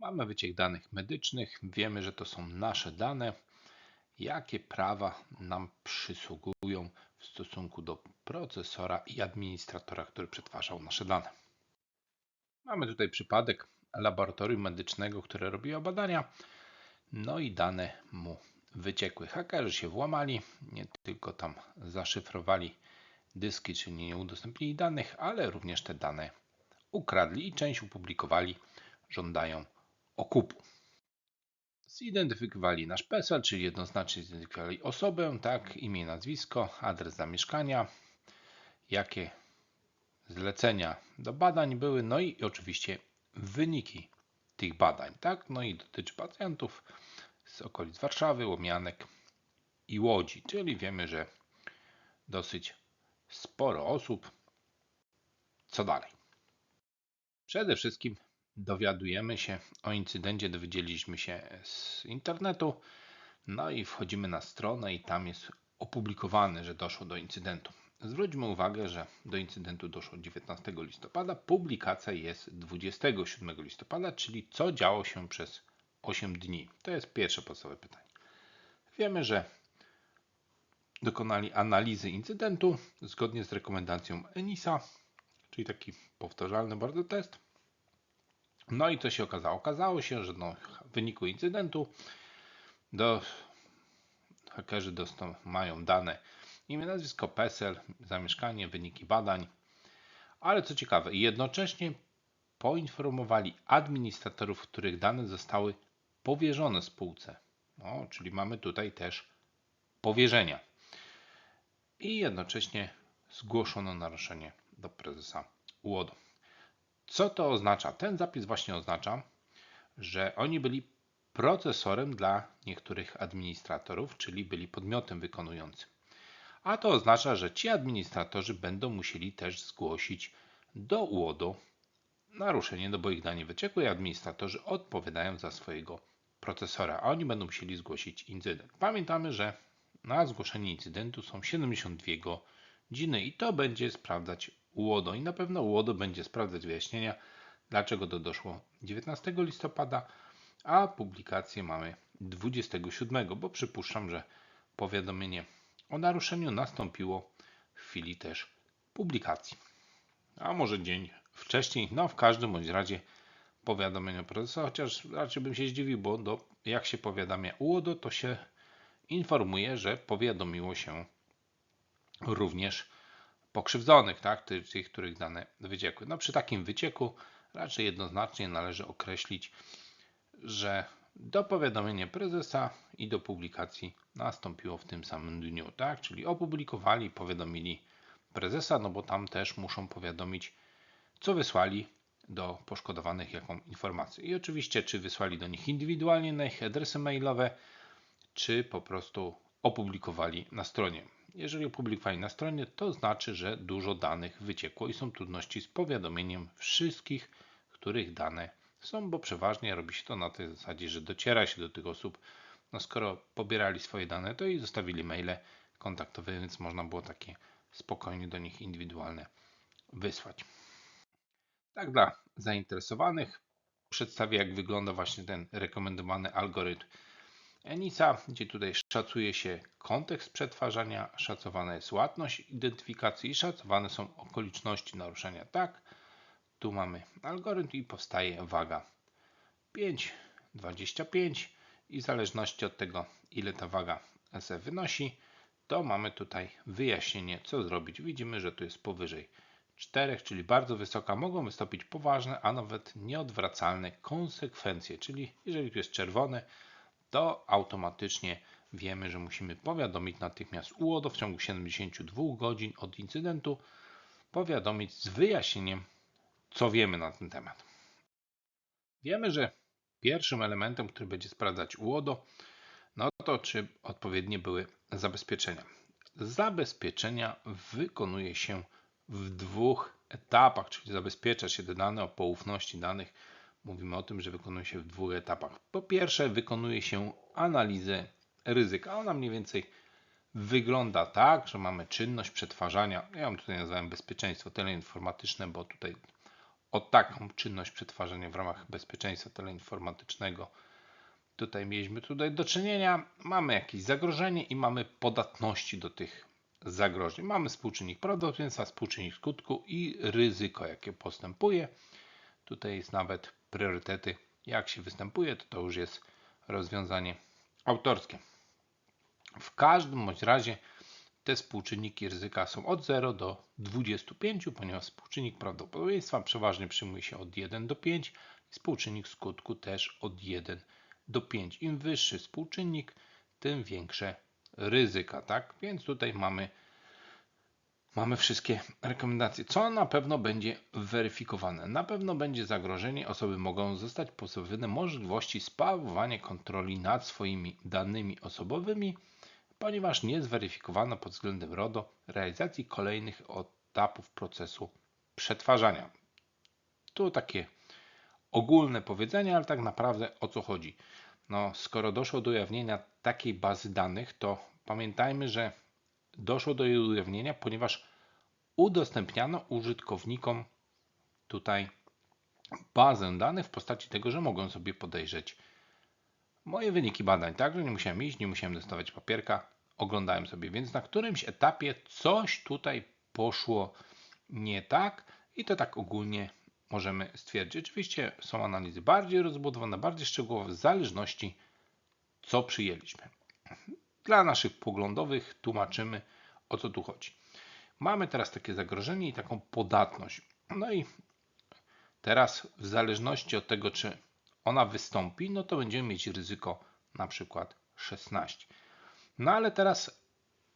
Mamy wyciek danych medycznych, wiemy, że to są nasze dane. Jakie prawa nam przysługują w stosunku do procesora i administratora, który przetwarzał nasze dane? Mamy tutaj przypadek laboratorium medycznego, które robiło badania, no i dane mu wyciekły. Hakerzy się włamali, nie tylko tam zaszyfrowali dyski, czyli nie udostępnili danych, ale również te dane ukradli i część opublikowali, żądają okupu. Zidentyfikowali nasz PESEL, czyli jednoznacznie zidentyfikowali osobę, tak, imię, nazwisko, adres zamieszkania, jakie zlecenia do badań były, no i oczywiście wyniki tych badań, tak, no i dotyczy pacjentów z okolic Warszawy, Łomianek i Łodzi, czyli wiemy, że dosyć sporo osób. Co dalej? Przede wszystkim dowiadujemy się o incydencie, dowiedzieliśmy się z internetu, no i wchodzimy na stronę i tam jest opublikowane, że doszło do incydentu. Zwróćmy uwagę, że do incydentu doszło 19 listopada, publikacja jest 27 listopada, czyli co działo się przez 8 dni. To jest pierwsze podstawowe pytanie. Wiemy, że dokonali analizy incydentu zgodnie z rekomendacją ENISA, czyli taki powtarzalny bardzo test. No i co się okazało? Okazało się, że no, w wyniku incydentu do, hakerzy dostą, mają dane imię, nazwisko, PESEL, zamieszkanie, wyniki badań. Ale co ciekawe, jednocześnie poinformowali administratorów, których dane zostały powierzone spółce. No, czyli mamy tutaj też powierzenia. I jednocześnie zgłoszono naruszenie do prezesa UODO. Co to oznacza? Ten zapis właśnie oznacza, że oni byli procesorem dla niektórych administratorów, czyli byli podmiotem wykonującym. A to oznacza, że ci administratorzy będą musieli też zgłosić do UODO naruszenie, no bo ich dane wyciekły i administratorzy odpowiadają za swojego procesora, a oni będą musieli zgłosić incydent. Pamiętamy, że na zgłoszenie incydentu są 72 godziny i to będzie sprawdzać UODO i na pewno UODO będzie sprawdzać wyjaśnienia, dlaczego to doszło 19 listopada, a publikację mamy 27, bo przypuszczam, że powiadomienie o naruszeniu nastąpiło w chwili też publikacji. A może dzień wcześniej, no w każdym bądź razie powiadomienie prezesa, chociaż raczej bym się zdziwił, bo do, jak się powiadamia UODO, to się informuje, że powiadomiło się również pokrzywdzonych, tak, tych, których dane wyciekły. No przy takim wycieku raczej jednoznacznie należy określić, że do powiadomienia prezesa i do publikacji nastąpiło w tym samym dniu, tak? Czyli opublikowali, powiadomili prezesa, no bo tam też muszą powiadomić, co wysłali do poszkodowanych, jaką informację. I oczywiście, czy wysłali do nich indywidualnie na ich adresy mailowe, czy po prostu opublikowali na stronie. Jeżeli opublikowali na stronie, to znaczy, że dużo danych wyciekło i są trudności z powiadomieniem wszystkich, których dane są, bo przeważnie robi się to na tej zasadzie, że dociera się do tych osób, no skoro pobierali swoje dane, to i zostawili maile kontaktowe, więc można było takie spokojnie do nich indywidualne wysłać. Tak dla zainteresowanych przedstawię, jak wygląda właśnie ten rekomendowany algorytm ENISA, gdzie tutaj szacuje się kontekst przetwarzania, szacowana jest łatność identyfikacji i szacowane są okoliczności naruszenia. Tak, tu mamy algorytm i powstaje waga 5, 25 i w zależności od tego, ile ta waga SF wynosi, to mamy tutaj wyjaśnienie, co zrobić. Widzimy, że tu jest powyżej 4, czyli bardzo wysoka, mogą wystąpić poważne, a nawet nieodwracalne konsekwencje, czyli jeżeli tu jest czerwone, to automatycznie wiemy, że musimy powiadomić natychmiast UODO w ciągu 72 godzin od incydentu, powiadomić z wyjaśnieniem, co wiemy na ten temat. Wiemy, że pierwszym elementem, który będzie sprawdzać UODO, no to czy odpowiednie były zabezpieczenia. Zabezpieczenia wykonuje się w dwóch etapach, czyli zabezpiecza się te dane o poufności danych. Mówimy o tym, że wykonuje się w dwóch etapach. Po pierwsze, wykonuje się analizę ryzyka. Ona mniej więcej wygląda tak, że mamy czynność przetwarzania. Ja ją tutaj nazwałem bezpieczeństwo teleinformatyczne, bo tutaj o taką czynność przetwarzania w ramach bezpieczeństwa teleinformatycznego tutaj mieliśmy tutaj do czynienia. Mamy jakieś zagrożenie i mamy podatności do tych zagrożeń. Mamy współczynnik prawdopodobieństwa, współczynnik skutku i ryzyko, jakie postępuje. Tutaj jest nawet priorytety, jak się występuje, to to już jest rozwiązanie autorskie. W każdym bądź razie te współczynniki ryzyka są od 0 do 25, ponieważ współczynnik prawdopodobieństwa przeważnie przyjmuje się od 1 do 5 i współczynnik skutku też od 1 do 5. Im wyższy współczynnik, tym większe ryzyka, tak? Więc tutaj mamy mamy wszystkie rekomendacje. Co na pewno będzie weryfikowane? Na pewno będzie zagrożenie. Osoby mogą zostać pozbawione możliwości sprawowania kontroli nad swoimi danymi osobowymi, ponieważ nie zweryfikowano pod względem RODO realizacji kolejnych etapów procesu przetwarzania. Tu takie ogólne powiedzenie, ale tak naprawdę o co chodzi? No, skoro doszło do ujawnienia takiej bazy danych, to pamiętajmy, że doszło do jej ujawnienia, ponieważ udostępniano użytkownikom tutaj bazę danych w postaci tego, że mogą sobie podejrzeć moje wyniki badań. Także nie musiałem iść, nie musiałem dostawać papierka, oglądałem sobie, więc na którymś etapie coś tutaj poszło nie tak i to tak ogólnie możemy stwierdzić. Oczywiście są analizy bardziej rozbudowane, bardziej szczegółowe, w zależności co przyjęliśmy. Dla naszych poglądowych tłumaczymy o co tu chodzi. Mamy teraz takie zagrożenie i taką podatność. No i teraz w zależności od tego, czy ona wystąpi, no to będziemy mieć ryzyko na przykład 16. No ale teraz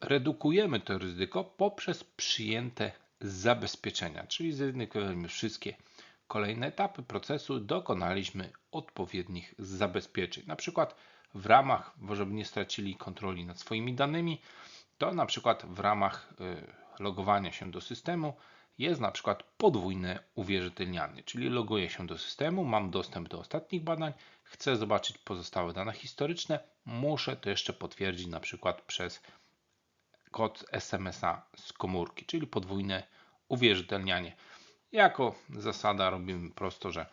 redukujemy to ryzyko poprzez przyjęte zabezpieczenia, czyli zredukujemy wszystkie kolejne etapy procesu, dokonaliśmy odpowiednich zabezpieczeń. Na przykład w ramach, żeby nie stracili kontroli nad swoimi danymi, to na przykład w ramach y, logowania się do systemu jest na przykład podwójne uwierzytelnianie, czyli loguję się do systemu, mam dostęp do ostatnich badań, chcę zobaczyć pozostałe dane historyczne, muszę to jeszcze potwierdzić na przykład przez kod SMS-a z komórki, czyli podwójne uwierzytelnianie. Jako zasada robimy prosto, że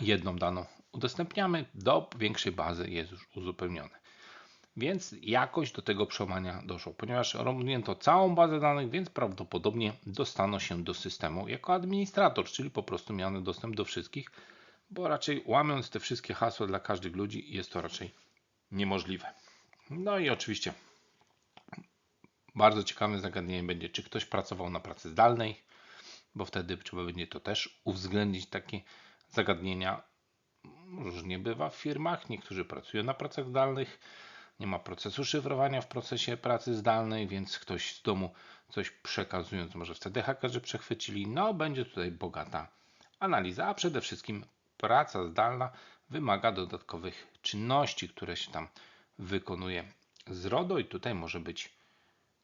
jedną daną udostępniamy, do większej bazy jest już uzupełnione. Więc jakoś do tego przełamania doszło, ponieważ rozwinięto całą bazę danych, więc prawdopodobnie dostaną się do systemu jako administrator, czyli po prostu miano dostęp do wszystkich, bo raczej łamiąc te wszystkie hasła dla każdych ludzi jest to raczej niemożliwe. No i oczywiście bardzo ciekawym zagadnieniem będzie, czy ktoś pracował na pracy zdalnej, bo wtedy trzeba będzie to też uwzględnić takie zagadnienia. Różnie bywa w firmach, niektórzy pracują na pracach zdalnych, nie ma procesu szyfrowania w procesie pracy zdalnej, więc ktoś z domu coś przekazując może wtedy hakerzy przechwycili. No, będzie tutaj bogata analiza, a przede wszystkim praca zdalna wymaga dodatkowych czynności, które się tam wykonuje z RODO i tutaj może być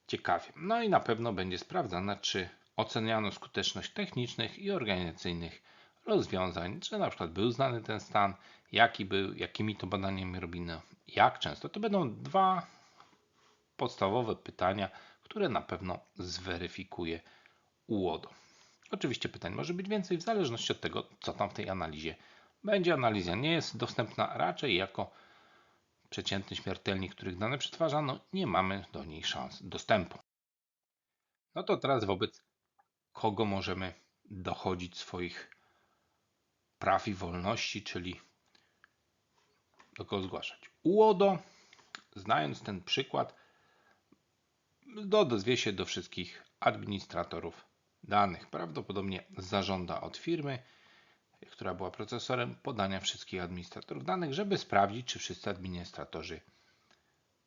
ciekawie. No i na pewno będzie sprawdzane, czy oceniano skuteczność technicznych i organizacyjnych rozwiązań, czy na przykład był znany ten stan, jaki był, jakimi to badaniami robiono, jak często. To będą dwa podstawowe pytania, które na pewno zweryfikuje UODO. Oczywiście pytań może być więcej w zależności od tego, co tam w tej analizie będzie. Analiza nie jest dostępna raczej jako przeciętny śmiertelnik, których dane przetwarzano, nie mamy do niej szans dostępu. No to teraz wobec kogo możemy dochodzić swoich praw i wolności, czyli do kogo zgłaszać. UODO, znając ten przykład, dodezwie się do wszystkich administratorów danych. Prawdopodobnie zażąda od firmy, która była procesorem, podania wszystkich administratorów danych, żeby sprawdzić, czy wszyscy administratorzy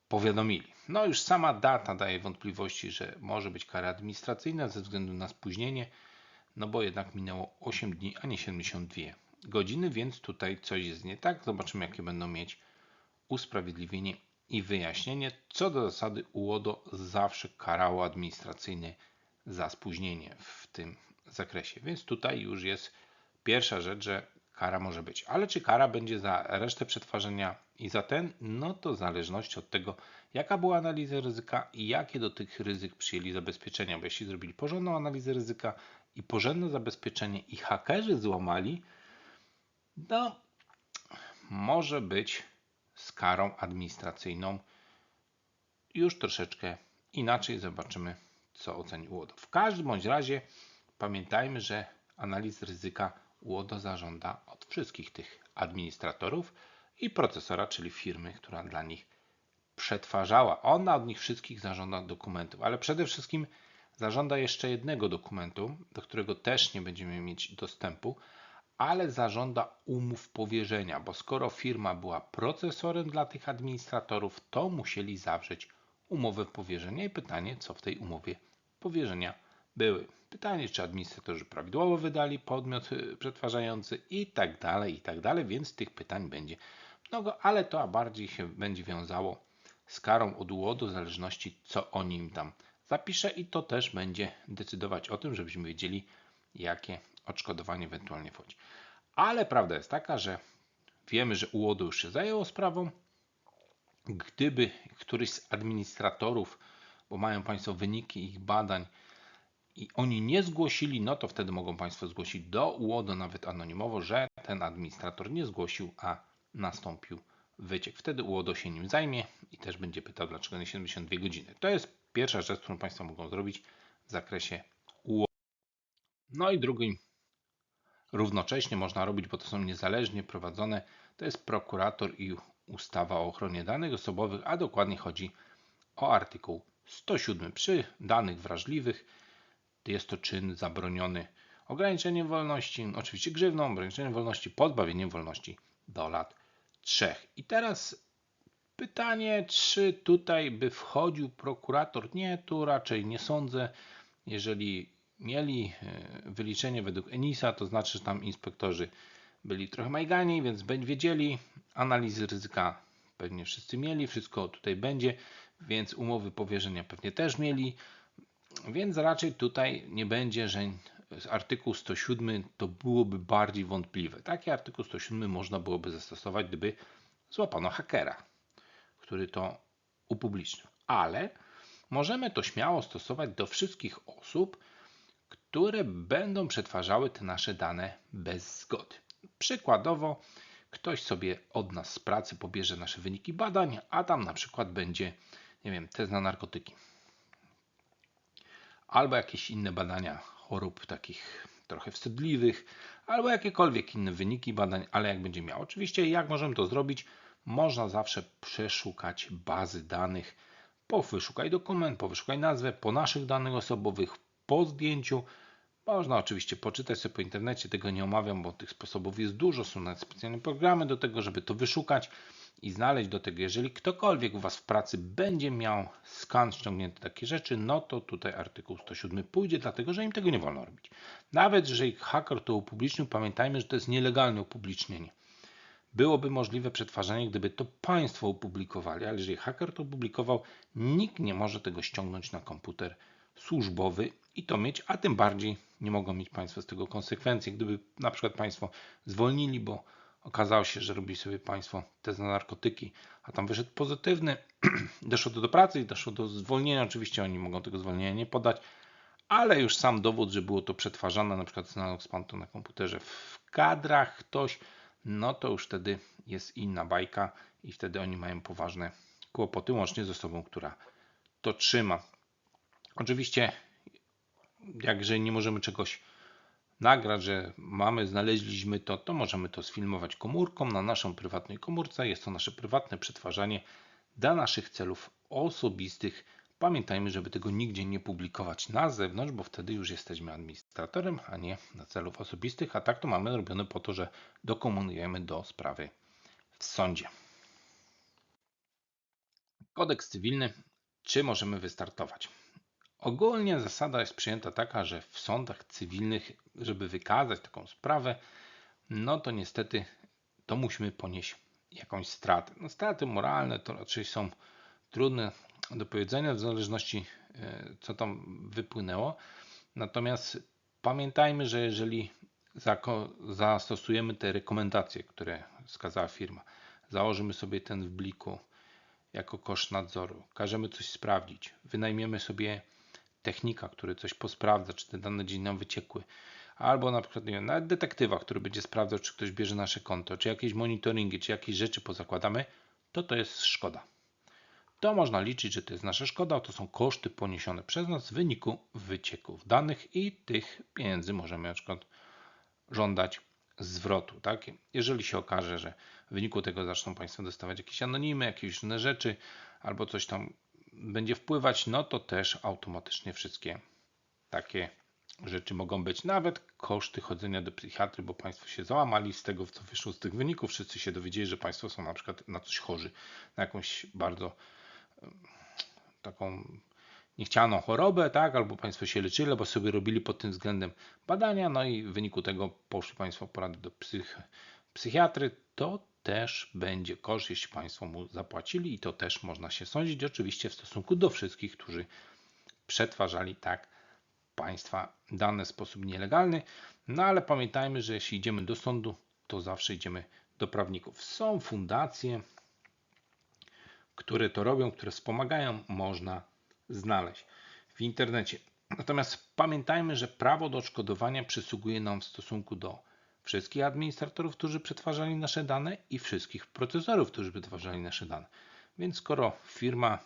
powiadomili. No już sama data daje wątpliwości, że może być kara administracyjna ze względu na spóźnienie, no bo jednak minęło 8 dni, a nie 72 godziny, więc tutaj coś jest nie tak. Zobaczymy, jakie będą mieć usprawiedliwienie i wyjaśnienie. Co do zasady, UODO zawsze karało administracyjnie za spóźnienie w tym zakresie, więc tutaj już jest pierwsza rzecz, że kara może być. Ale czy kara będzie za resztę przetwarzania i za ten? No to w zależności od tego, jaka była analiza ryzyka i jakie do tych ryzyk przyjęli zabezpieczenia. Bo jeśli zrobili porządną analizę ryzyka i porządne zabezpieczenie i hakerzy złamali, no może być z karą administracyjną już troszeczkę inaczej. Zobaczymy, co oceni UODO. W każdym bądź razie pamiętajmy, że analiz ryzyka UODO zażąda od wszystkich tych administratorów i procesora, czyli firmy, która dla nich przetwarzała. Ona od nich wszystkich zażąda dokumentów, ale przede wszystkim zażąda jeszcze jednego dokumentu, do którego też nie będziemy mieć dostępu, ale zażąda umów powierzenia, bo skoro firma była procesorem dla tych administratorów, to musieli zawrzeć umowę powierzenia i pytanie, co w tej umowie powierzenia były. Pytanie, czy administratorzy prawidłowo wydali podmiot y, przetwarzający i tak dalej, i tak dalej, więc tych pytań będzie mnogo, ale to bardziej się będzie wiązało z karą od UODO, w zależności co oni im tam zapisze i to też będzie decydować o tym, żebyśmy wiedzieli, jakie odszkodowanie ewentualnie wchodzi. Ale prawda jest taka, że wiemy, że UODO już się zajęło sprawą. Gdyby któryś z administratorów, bo mają Państwo wyniki ich badań i oni nie zgłosili, no to wtedy mogą Państwo zgłosić do UODO nawet anonimowo, że ten administrator nie zgłosił, a nastąpił wyciek. Wtedy UODO się nim zajmie i też będzie pytał, dlaczego nie 72 godziny. To jest pierwsza rzecz, którą Państwo mogą zrobić w zakresie UODO. No i drugim równocześnie można robić, bo to są niezależnie prowadzone, to jest prokurator i ustawa o ochronie danych osobowych, a dokładnie chodzi o artykuł 107. Przy danych wrażliwych jest to czyn zabroniony ograniczeniem wolności, oczywiście grzywną, ograniczeniem wolności, pozbawieniem wolności do lat 3. I teraz pytanie, czy tutaj by wchodził prokurator? Nie, tu raczej nie sądzę. Jeżeli mieli e, wyliczenie według ENISA, to znaczy, że tam inspektorzy byli trochę majgani, więc wiedzieli. Analizy ryzyka pewnie wszyscy mieli, wszystko tutaj będzie, więc umowy powierzenia pewnie też mieli. Więc raczej tutaj nie będzie, że artykuł 107 to byłoby bardziej wątpliwe. Taki artykuł 107 można byłoby zastosować, gdyby złapano hakera, który to upublicznił. Ale możemy to śmiało stosować do wszystkich osób, które będą przetwarzały te nasze dane bez zgody. Przykładowo, ktoś sobie od nas z pracy pobierze nasze wyniki badań, a tam na przykład będzie, nie wiem, test na narkotyki. Albo jakieś inne badania chorób takich trochę wstydliwych, albo jakiekolwiek inne wyniki badań, ale jak będzie miał. Oczywiście, jak możemy to zrobić? Można zawsze przeszukać bazy danych, po wyszukaj dokument, po wyszukaj nazwę, po naszych danych osobowych, po zdjęciu. Można oczywiście poczytać sobie po internecie, tego nie omawiam, bo tych sposobów jest dużo, są nawet specjalne programy do tego, żeby to wyszukać i znaleźć do tego. Jeżeli ktokolwiek u Was w pracy będzie miał skan ściągnięty takie rzeczy, no to tutaj artykuł 107 pójdzie, dlatego że im tego nie wolno robić. Nawet jeżeli haker to upublicznił, pamiętajmy, że to jest nielegalne upublicznienie. Byłoby możliwe przetwarzanie, gdyby to Państwo opublikowali, ale jeżeli haker to opublikował, nikt nie może tego ściągnąć na komputer służbowy i to mieć, a tym bardziej nie mogą mieć Państwo z tego konsekwencji. Gdyby na przykład Państwo zwolnili, bo okazało się, że robi sobie Państwo test na narkotyki, a tam wyszedł pozytywny, doszło do, do pracy i doszło do zwolnienia. Oczywiście oni mogą tego zwolnienia nie podać, ale już sam dowód, że było to przetwarzane, na przykład znalazł Pan to na komputerze w kadrach ktoś, no to już wtedy jest inna bajka i wtedy oni mają poważne kłopoty, łącznie z osobą, która to trzyma. Oczywiście, jak jeżeli nie możemy czegoś nagrać, że mamy, znaleźliśmy to, to możemy to sfilmować komórką na naszą prywatnej komórce. Jest to nasze prywatne przetwarzanie dla naszych celów osobistych. Pamiętajmy, żeby tego nigdzie nie publikować na zewnątrz, bo wtedy już jesteśmy administratorem, a nie na celów osobistych. A tak to mamy robione po to, że dokomunujemy do sprawy w sądzie. Kodeks cywilny. Czy możemy wystartować? Ogólnie zasada jest przyjęta taka, że w sądach cywilnych, żeby wykazać taką sprawę, no to niestety to musimy ponieść jakąś stratę. No, straty moralne to raczej są trudne do powiedzenia w zależności e, co tam wypłynęło. Natomiast pamiętajmy, że jeżeli zastosujemy te rekomendacje, które wskazała firma, założymy sobie ten w bliku jako koszt nadzoru, każemy coś sprawdzić, wynajmiemy sobie technika, który coś posprawdza, czy te dane gdzieś nam wyciekły, albo na przykład nie wiem, nawet detektywa, który będzie sprawdzał, czy ktoś bierze nasze konto, czy jakieś monitoringi, czy jakieś rzeczy pozakładamy, to to jest szkoda. To można liczyć, że to jest nasza szkoda, to są koszty poniesione przez nas w wyniku wycieków danych i tych pieniędzy możemy na przykład żądać zwrotu. Tak? Jeżeli się okaże, że w wyniku tego zaczną Państwo dostawać jakieś anonimy, jakieś inne rzeczy, albo coś tam będzie wpływać, no to też automatycznie wszystkie takie rzeczy mogą być. Nawet koszty chodzenia do psychiatry, bo Państwo się załamali z tego, co wyszło z tych wyników. Wszyscy się dowiedzieli, że Państwo są na przykład na coś chorzy, na jakąś bardzo taką niechcianą chorobę, tak, albo Państwo się leczyli, albo sobie robili pod tym względem badania, no i w wyniku tego poszli Państwo porady do psych, psychiatry, to też będzie koszt, jeśli Państwo mu zapłacili i to też można się sądzić, oczywiście w stosunku do wszystkich, którzy przetwarzali tak Państwa dane w sposób nielegalny, no ale pamiętajmy, że jeśli idziemy do sądu, to zawsze idziemy do prawników. Są fundacje, które to robią, które wspomagają, można znaleźć w internecie. Natomiast pamiętajmy, że prawo do odszkodowania przysługuje nam w stosunku do wszystkich administratorów, którzy przetwarzali nasze dane i wszystkich procesorów, którzy przetwarzali nasze dane. Więc skoro firma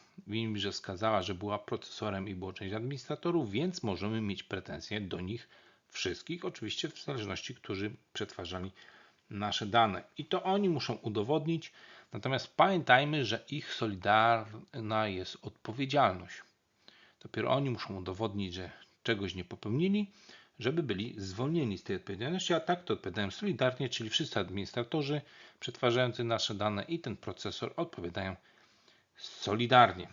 że wskazała, że była procesorem i było część administratorów, więc możemy mieć pretensje do nich wszystkich, oczywiście w zależności, którzy przetwarzali nasze dane. I to oni muszą udowodnić, natomiast pamiętajmy, że ich solidarna jest odpowiedzialność. Dopiero oni muszą udowodnić, że czegoś nie popełnili, żeby byli zwolnieni z tej odpowiedzialności, a tak to odpowiadają solidarnie, czyli wszyscy administratorzy przetwarzający nasze dane i ten procesor odpowiadają solidarnie.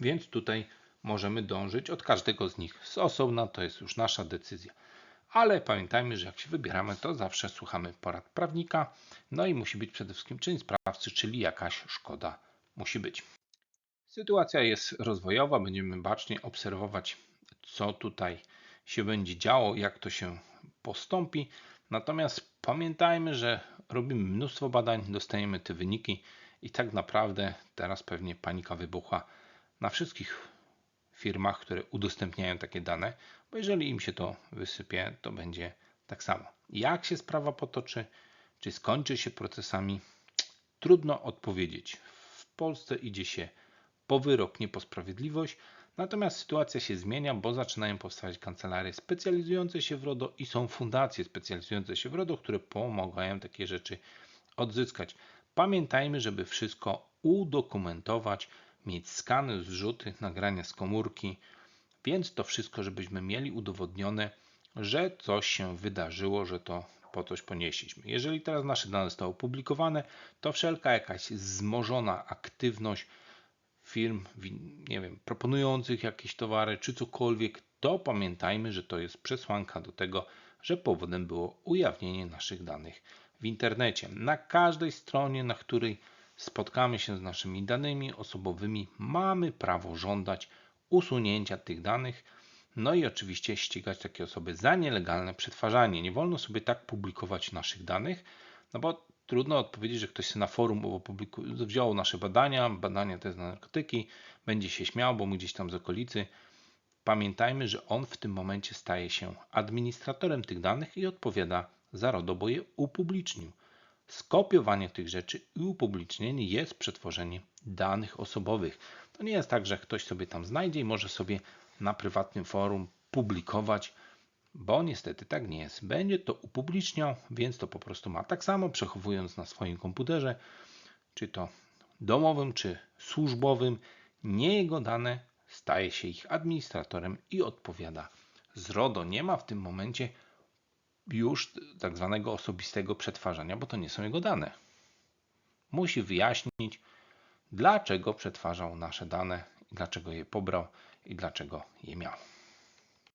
Więc tutaj możemy dążyć od każdego z nich z osobna, to jest już nasza decyzja. Ale pamiętajmy, że jak się wybieramy, to zawsze słuchamy porad prawnika, no i musi być przede wszystkim czyn sprawcy, czyli jakaś szkoda musi być. Sytuacja jest rozwojowa, będziemy bacznie obserwować, co tutaj się będzie działo, jak to się postąpi. Natomiast pamiętajmy, że robimy mnóstwo badań, dostajemy te wyniki i tak naprawdę teraz pewnie panika wybuchła na wszystkich firmach, które udostępniają takie dane, bo jeżeli im się to wysypie, to będzie tak samo. Jak się sprawa potoczy, czy skończy się procesami, trudno odpowiedzieć. W Polsce idzie się po wyrok, nie po sprawiedliwość, natomiast sytuacja się zmienia, bo zaczynają powstawać kancelarie specjalizujące się w RODO i są fundacje specjalizujące się w RODO, które pomagają takie rzeczy odzyskać. Pamiętajmy, żeby wszystko udokumentować, mieć skany, zrzuty, nagrania z komórki, więc to wszystko, żebyśmy mieli udowodnione, że coś się wydarzyło, że to po coś ponieśliśmy. Jeżeli teraz nasze dane zostały opublikowane, to wszelka jakaś wzmożona aktywność firm, nie wiem, proponujących jakieś towary czy cokolwiek, to pamiętajmy, że to jest przesłanka do tego, że powodem było ujawnienie naszych danych w internecie. Na każdej stronie, na której spotkamy się z naszymi danymi osobowymi, mamy prawo żądać usunięcia tych danych, no i oczywiście ścigać takie osoby za nielegalne przetwarzanie. Nie wolno sobie tak publikować naszych danych, no bo trudno odpowiedzieć, że ktoś na forum wziął nasze badania, badania te na narkotyki, będzie się śmiał, bo mu gdzieś tam z okolicy. Pamiętajmy, że on w tym momencie staje się administratorem tych danych i odpowiada za RODO, bo je upublicznił. Skopiowanie tych rzeczy i upublicznienie jest przetworzeniem danych osobowych. To nie jest tak, że ktoś sobie tam znajdzie i może sobie na prywatnym forum publikować, bo niestety tak nie jest. Będzie to upubliczniał, więc to po prostu ma. Tak samo przechowując na swoim komputerze, czy to domowym, czy służbowym, nie jego dane staje się ich administratorem i odpowiada z RODO. Nie ma w tym momencie już tak zwanego osobistego przetwarzania, bo to nie są jego dane. Musi wyjaśnić, dlaczego przetwarzał nasze dane, dlaczego je pobrał i dlaczego je miał.